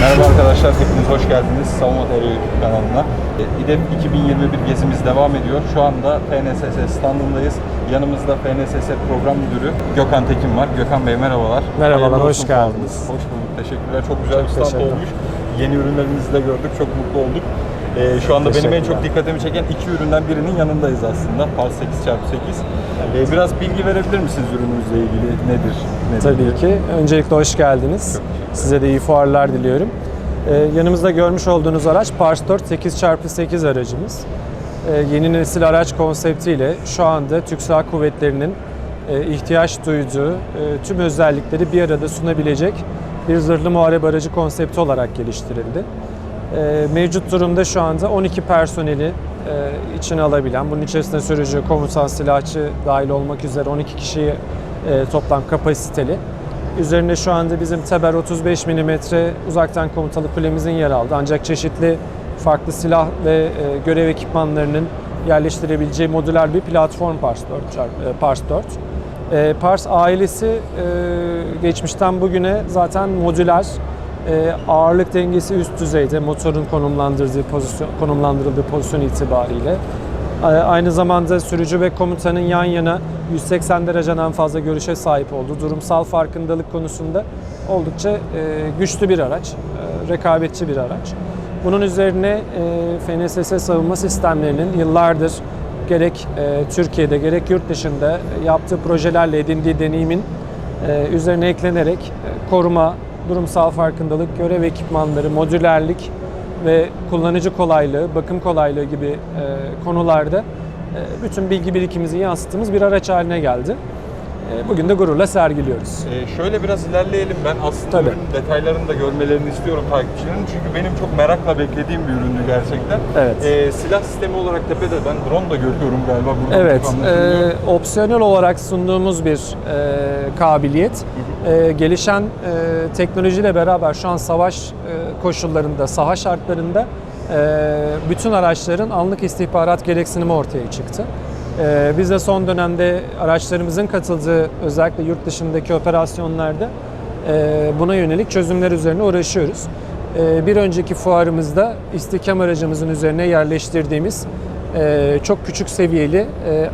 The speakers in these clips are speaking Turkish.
Merhaba arkadaşlar, hepiniz hoş geldiniz Savunma TR YouTube kanalına. E, İDEF 2021 gezimiz devam ediyor. Şu anda FNSS standındayız. Yanımızda FNSS Program Müdürü Gökhan Tekin var. Gökhan Bey merhabalar. Merhabalar, hoş geldiniz. Hoş bulduk, teşekkürler. Çok güzel bir stand olmuş. Yeni ürünlerinizi de gördük, çok mutlu olduk. E, şu anda benim en çok dikkatimi çeken iki üründen birinin yanındayız aslında. Pars 8x8. E, biraz bilgi verebilir misiniz ürünümüzle ilgili? Nedir? nedir Tabii ki. Öncelikle hoş geldiniz. Çok Size de iyi fuarlar diliyorum. Ee, yanımızda görmüş olduğunuz araç Pars 4 8x8 aracımız. Ee, yeni nesil araç konseptiyle şu anda Türk Silahlı Kuvvetleri'nin e, ihtiyaç duyduğu e, tüm özellikleri bir arada sunabilecek bir zırhlı muharebe aracı konsepti olarak geliştirildi. Ee, mevcut durumda şu anda 12 personeli e, içine alabilen, bunun içerisinde sürücü, komutan, silahçı dahil olmak üzere 12 kişiyi toplam kapasiteli. Üzerinde şu anda bizim Teber 35 mm uzaktan komutalı kulemizin yer aldı. Ancak çeşitli farklı silah ve e, görev ekipmanlarının yerleştirebileceği modüler bir platform Pars 4. çarp- e, Pars 4. E, Pars ailesi e, geçmişten bugüne zaten modüler, e, ağırlık dengesi üst düzeyde motorun konumlandırdığı pozisyon, konumlandırıldığı pozisyon itibariyle. E, Aynı zamanda sürücü ve komutanın yan yana 180 dereceden fazla görüşe sahip olduğu durumsal farkındalık konusunda oldukça e, güçlü bir araç, e, rekabetçi bir araç. Bunun üzerine e, FNSS savunma sistemlerinin yıllardır gerek e, Türkiye'de gerek yurt dışında yaptığı projelerle edindiği deneyimin e, üzerine eklenerek e, koruma, durumsal farkındalık, görev ekipmanları, modülerlik ve kullanıcı kolaylığı, bakım kolaylığı gibi e, konularda bütün bilgi birikimimizi yansıttığımız bir araç haline geldi. E, bugün de gururla sergiliyoruz. Ee, şöyle biraz ilerleyelim. Ben aslında Tabii. ürünün detaylarını da görmelerini istiyorum takipçilerin. Çünkü benim çok merakla beklediğim bir üründü gerçekten. Evet. Ee, silah sistemi olarak tepede ben drone da görüyorum galiba burada. Evet, e, opsiyonel olarak sunduğumuz bir e, kabiliyet. E, gelişen e, teknolojiyle beraber şu an savaş e, koşullarında, saha şartlarında bütün araçların anlık istihbarat gereksinimi ortaya çıktı. E, biz de son dönemde araçlarımızın katıldığı özellikle yurt dışındaki operasyonlarda e, buna yönelik çözümler üzerine uğraşıyoruz. E, bir önceki fuarımızda istihkam aracımızın üzerine yerleştirdiğimiz e, çok küçük seviyeli e,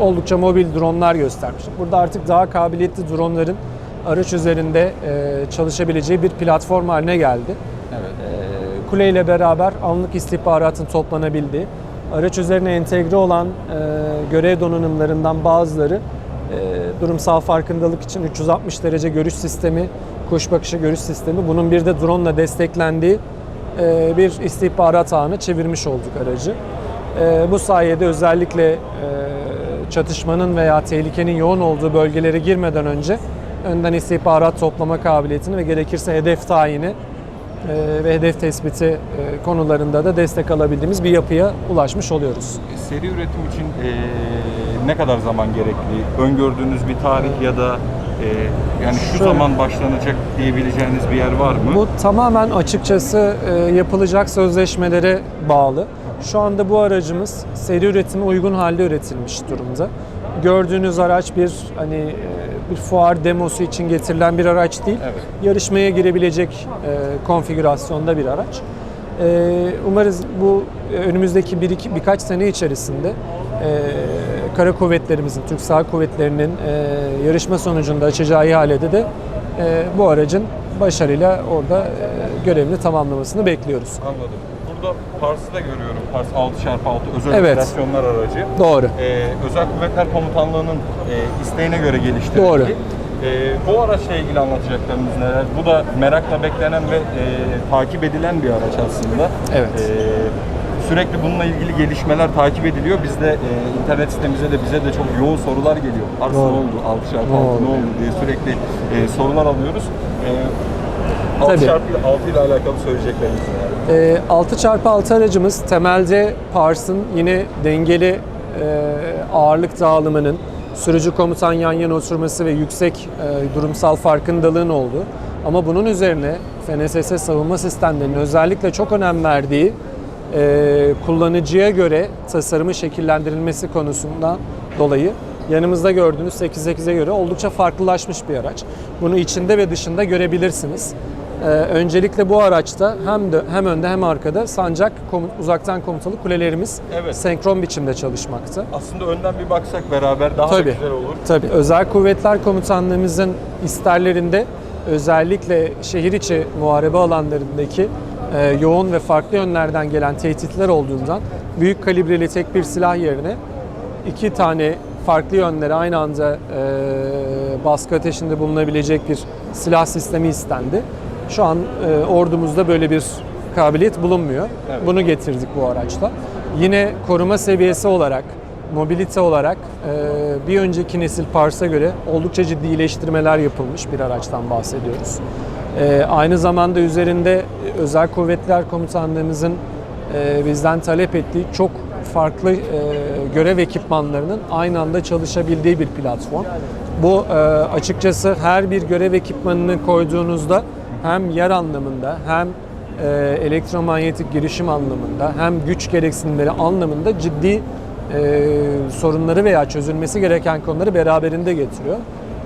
oldukça mobil dronlar göstermiştik. Burada artık daha kabiliyetli dronların araç üzerinde çalışabileceği bir platform haline geldi. evet. E, kuleyle beraber anlık istihbaratın toplanabildiği, araç üzerine entegre olan e, görev donanımlarından bazıları e, durumsal farkındalık için 360 derece görüş sistemi, kuş bakışı görüş sistemi, bunun bir de drone ile desteklendiği e, bir istihbarat ağını çevirmiş olduk aracı. E, bu sayede özellikle e, çatışmanın veya tehlikenin yoğun olduğu bölgelere girmeden önce önden istihbarat toplama kabiliyetini ve gerekirse hedef tayini ve hedef tespiti e, konularında da destek alabildiğimiz bir yapıya ulaşmış oluyoruz. Seri üretim için e, ne kadar zaman gerekli? Öngördüğünüz bir tarih ya da e, yani şu Şöyle- zaman başlanacak diyebileceğiniz bir yer var mı? Bu tamamen açıkçası e, yapılacak sözleşmelere bağlı. Şu anda bu aracımız seri üretime uygun halde üretilmiş durumda. Gördüğünüz araç bir hani e, bir fuar demosu için getirilen bir araç değil. Evet. Yarışmaya girebilecek e, konfigürasyonda bir araç. E, umarız bu e, önümüzdeki bir iki, birkaç sene içerisinde e, kara kuvvetlerimizin, Türk Silahlı Kuvvetleri'nin e, yarışma sonucunda açacağı ihalede de e, bu aracın başarıyla orada e, görevini tamamlamasını bekliyoruz. Anladım. Burada Pars'ı da görüyorum. Pars 6x6 özel Evet. operasyonlar aracı. Doğru. Ee, Özel Kuvvetler Komutanlığı'nın e, isteğine göre geliştirildi. Doğru. Ee, bu araçla ilgili anlatacaklarınız neler? Bu da merakla beklenen ve e, takip edilen bir araç aslında. Evet. Ee, sürekli bununla ilgili gelişmeler takip ediliyor. Biz de e, internet sitemize de bize de çok yoğun sorular geliyor. Pars ne oldu? 6x6 Ne oldu? diye sürekli e, sorular alıyoruz. Ee, Tabii. 6x6 ile alakalı söyleyecekleriniz neler? E, 6x6 aracımız temelde Pars'ın yine dengeli e, ağırlık dağılımının, sürücü komutan yan yana oturması ve yüksek e, durumsal farkındalığın olduğu ama bunun üzerine FNSS savunma sistemlerinin özellikle çok önem verdiği e, kullanıcıya göre tasarımı şekillendirilmesi konusundan dolayı yanımızda gördüğünüz 8.8'e göre oldukça farklılaşmış bir araç. Bunu içinde ve dışında görebilirsiniz. Ee, öncelikle bu araçta hem de hem önde hem arkada sancak uzaktan komutalı kulelerimiz Evet. senkron biçimde çalışmakta. Aslında önden bir baksak beraber daha da Tabii. güzel olur. Tabii Özel Kuvvetler Komutanlığımızın isterlerinde özellikle şehir içi muharebe alanlarındaki e, yoğun ve farklı yönlerden gelen tehditler olduğundan büyük kalibreli tek bir silah yerine iki tane farklı yönlere aynı anda e, baskı ateşinde bulunabilecek bir silah sistemi istendi. Şu an e, ordumuzda böyle bir kabiliyet bulunmuyor. Evet. Bunu getirdik bu araçla. Yine koruma seviyesi olarak, mobilite olarak e, bir önceki nesil Pars'a göre oldukça ciddi iyileştirmeler yapılmış bir araçtan bahsediyoruz. E, aynı zamanda üzerinde Özel Kuvvetler Komutanlığımızın e, bizden talep ettiği çok farklı e, görev ekipmanlarının aynı anda çalışabildiği bir platform. Bu e, açıkçası her bir görev ekipmanını koyduğunuzda hem yer anlamında hem e, elektromanyetik girişim anlamında hem güç gereksinimleri anlamında ciddi e, sorunları veya çözülmesi gereken konuları beraberinde getiriyor.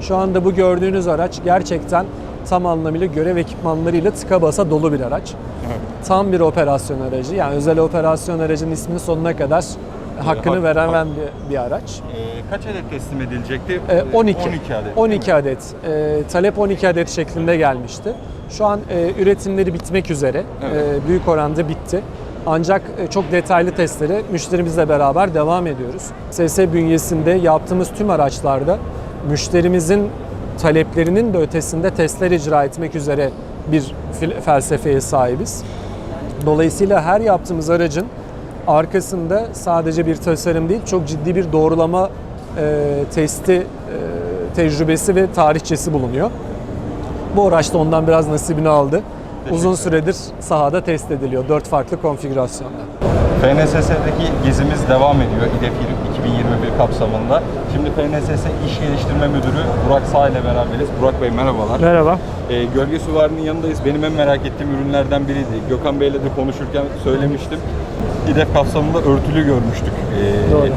Şu anda bu gördüğünüz araç gerçekten tam anlamıyla görev ekipmanlarıyla tıka basa dolu bir araç. Tam bir operasyon aracı. Yani özel operasyon aracının ismini sonuna kadar hakkını hak- veren hak- bir araç. Ee, kaç adet teslim edilecekti? Ee, 12. 12 adet. 12 adet. Ee, talep 12 adet şeklinde gelmişti. Şu an e, üretimleri bitmek üzere. Evet. Ee, büyük oranda bitti. Ancak e, çok detaylı testleri müşterimizle beraber devam ediyoruz. SS bünyesinde yaptığımız tüm araçlarda müşterimizin taleplerinin de ötesinde testler icra etmek üzere bir felsefeye sahibiz. Dolayısıyla her yaptığımız aracın arkasında sadece bir tasarım değil, çok ciddi bir doğrulama e, testi e, tecrübesi ve tarihçesi bulunuyor. Bu araç da ondan biraz nasibini aldı. Uzun süredir sahada test ediliyor. Dört farklı konfigürasyonda. FNSS'deki gezimiz devam ediyor İDEF 2021 kapsamında. Şimdi FNSS İş Geliştirme Müdürü Burak Sağ ile beraberiz. Burak Bey merhabalar. Merhaba. Ee, Gölge Süvari'nin yanındayız. Benim en merak ettiğim ürünlerden biriydi. Gökhan Bey'le de konuşurken söylemiştim. İDEF kapsamında örtülü görmüştük. Ee, Doğru.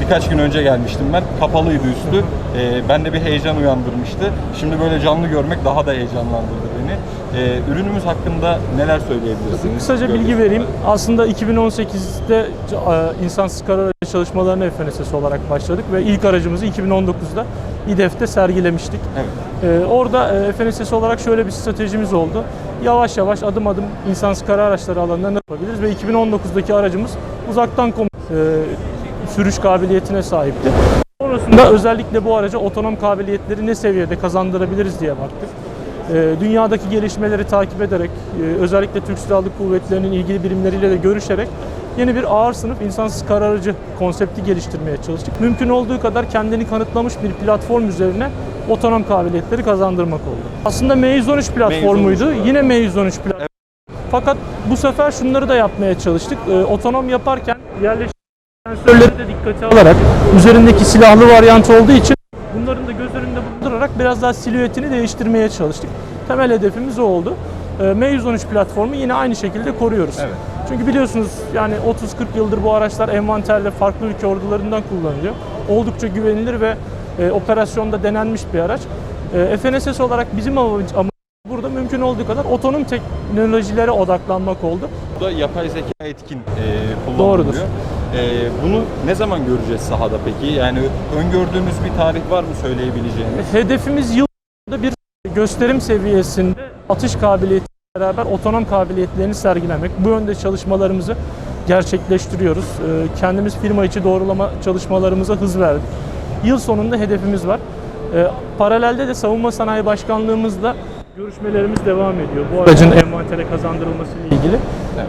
Birkaç gün önce gelmiştim ben. Kapalıydı üstü. Ee, bende bir heyecan uyandırmıştı. Şimdi böyle canlı görmek daha da heyecanlandırdı Ee, ürünümüz hakkında neler söyleyebilirsiniz? Kısaca bilgi vereyim. Aslında 2018'de e, insansız kara aracı çalışmalarına FNSS olarak başladık ve ilk aracımızı 2019'da İDEF'te sergilemiştik. Evet. E, Orada e, FNSS olarak şöyle bir stratejimiz oldu. Yavaş yavaş adım adım insansız kara araçları alanında ne yapabiliriz ve 2019'daki aracımız uzaktan kom- e, sürüş kabiliyetine sahipti. Sonrasında özellikle bu araca otonom kabiliyetleri ne seviyede kazandırabiliriz diye baktık. Ee, Dünyadaki gelişmeleri takip ederek, e, özellikle Türk Silahlı Kuvvetleri'nin ilgili birimleriyle de görüşerek yeni bir ağır sınıf insansız kara aracı konsepti geliştirmeye çalıştık. Mümkün olduğu kadar kendini kanıtlamış bir platform üzerine otonom kabiliyetleri kazandırmak oldu. Aslında M113 platformuydu. M113 Yine M113 platformu. Fakat bu sefer şunları da yapmaya çalıştık. Ee, otonom yaparken yerleşik sensörleri de dikkate alarak üzerindeki silahlı varyant olduğu için biraz daha silüetini değiştirmeye çalıştık. Temel hedefimiz o oldu. Ee, M113 platformu yine aynı şekilde koruyoruz. Evet. Çünkü biliyorsunuz yani 30-40 yıldır bu araçlar envanterde farklı ülke ordularından kullanılıyor. Oldukça güvenilir ve e, operasyonda denenmiş bir araç. E, FNSS olarak bizim amacımız burada mümkün olduğu kadar otonom teknolojilere odaklanmak oldu. Bu da yapay zeka etkin e, kullanılıyor. Doğrudur. E, bunu ne zaman göreceğiz sahada peki? Yani öngördüğünüz bir tarih var mı söyleyebileceğiniz? Hedefimiz yılda bir gösterim seviyesinde atış kabiliyeti beraber otonom kabiliyetlerini sergilemek. Bu yönde çalışmalarımızı gerçekleştiriyoruz. Ee, Kendimiz firma içi doğrulama çalışmalarımıza hız verdik. Yıl sonunda hedefimiz var. Ee, Paralelde de Savunma Sanayi Başkanlığımızla görüşmelerimiz devam ediyor. Bu aracın envantere kazandırılması ile ilgili.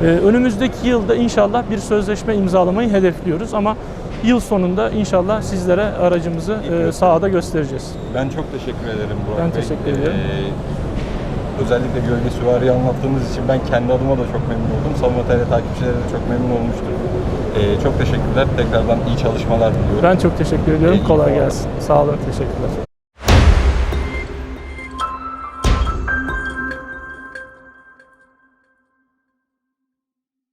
Ee, Önümüzdeki yılda inşallah bir sözleşme imzalamayı hedefliyoruz ama yıl sonunda inşallah sizlere aracımızı e, sahada göstereceğiz. Ben çok teşekkür ederim Burak Ben Bey. teşekkür ediyorum. Ee, özellikle Gölge Süvari'yi anlattığınız için ben kendi adıma da çok memnun oldum. Savunma takipçileri de çok memnun olmuştur. Ee, çok teşekkürler. Tekrardan iyi çalışmalar diliyorum. Ben çok teşekkür ediyorum. Kolay gelsin. Sağ olun. Teşekkürler.